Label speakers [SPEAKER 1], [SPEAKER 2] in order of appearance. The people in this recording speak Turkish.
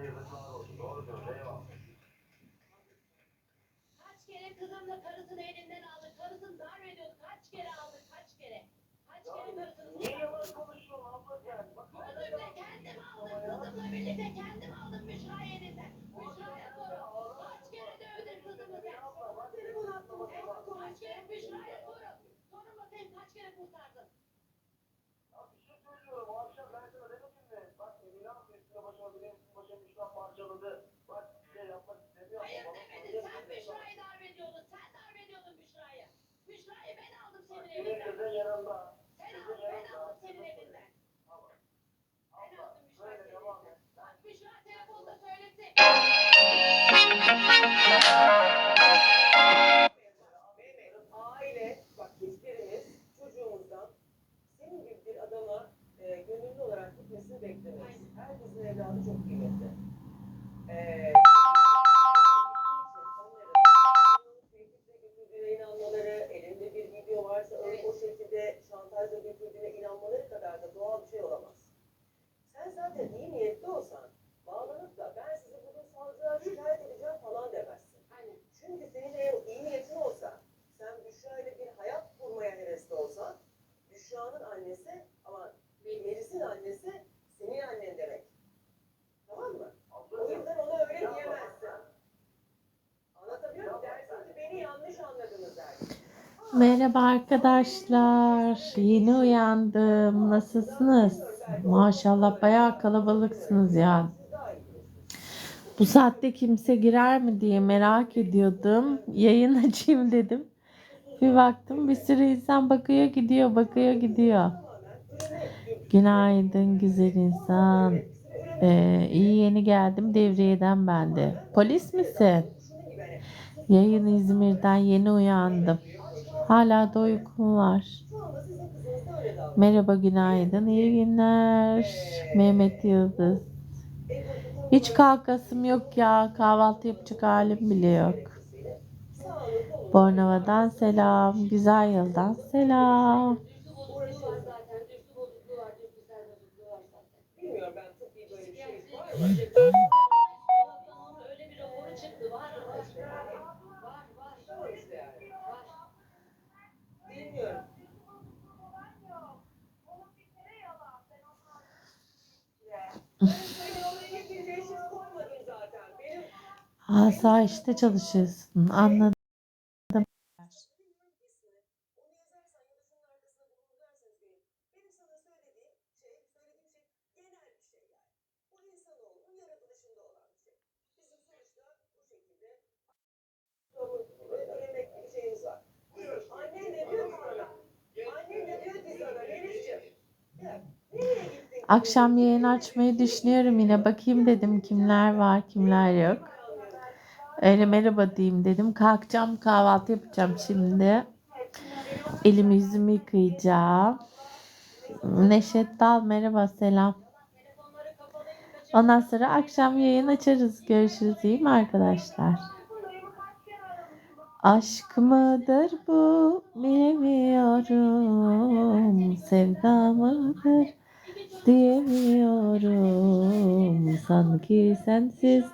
[SPEAKER 1] hayırlısı olsun. Doğru diyorsun. Eyvallah.
[SPEAKER 2] Kaç kere kızımla karısını elinden aldı. Karısını darp ediyordu. Kaç kere aldı. Kaç kere. Kaç kere karısını
[SPEAKER 1] Niye yalan konuşuyorsun abla sen? Bak,
[SPEAKER 2] Gözümle kendim aldım. Kızımla birlikte kendim aldım Müşra'yı elinden. Müşra'ya sorun. Kaç kere dövdün kızımı sen? Telefon attım. Kaç kere Müşra'ya sorun. Sorun bakayım kaç kere kurtardın?
[SPEAKER 1] Ya bir şey söylüyorum. O akşam ben sana demedim mi? Bak Emine abi üstüne başıma bir üstüne başıma Müşra parçaladı. Bak şey yapmak istemiyor.
[SPEAKER 2] Hayır demedin. Sen Müşra'yı darp ediyordun. Sen darp ediyordun Müşra'yı. Müşra'yı ben aldım senin elinden. Sen aldın.
[SPEAKER 3] Büşra'nın annesi ama Melis'in annesi senin annen demek. Tamam mı? O
[SPEAKER 1] Ablacığım.
[SPEAKER 3] yüzden ona öyle
[SPEAKER 1] yapma.
[SPEAKER 3] diyemezsin. Anlatabiliyor muyum? Dersin ki beni yanlış anladınız dersin.
[SPEAKER 4] Merhaba arkadaşlar. Yeni uyandım. Nasılsınız? Maşallah bayağı kalabalıksınız ya. Bu saatte kimse girer mi diye merak ediyordum. Yayın açayım dedim. Bir baktım bir sürü insan bakıyor gidiyor bakıyor gidiyor. Günaydın güzel insan. Ee, iyi yeni geldim devriyeden ben de. Polis misin? Yayın İzmir'den yeni uyandım. Hala da uykum var. Merhaba günaydın iyi günler. Mehmet Yıldız. Hiç kalkasım yok ya. Kahvaltı yapacak halim bile yok. Bornova'dan selam. Güzel yıldan selam.
[SPEAKER 2] düştü bozukluğu var zaten.
[SPEAKER 4] Akşam yayın açmayı düşünüyorum yine. Bakayım dedim kimler var kimler yok. Öyle merhaba diyeyim dedim. Kalkacağım kahvaltı yapacağım şimdi. Elimi yüzümü yıkayacağım. Neşet Dal merhaba selam. Ondan sonra akşam yayın açarız. Görüşürüz iyi mi arkadaşlar? Aşk mıdır bu bilemiyorum. Sevda mıdır diyemiyorum. Sanki sensiz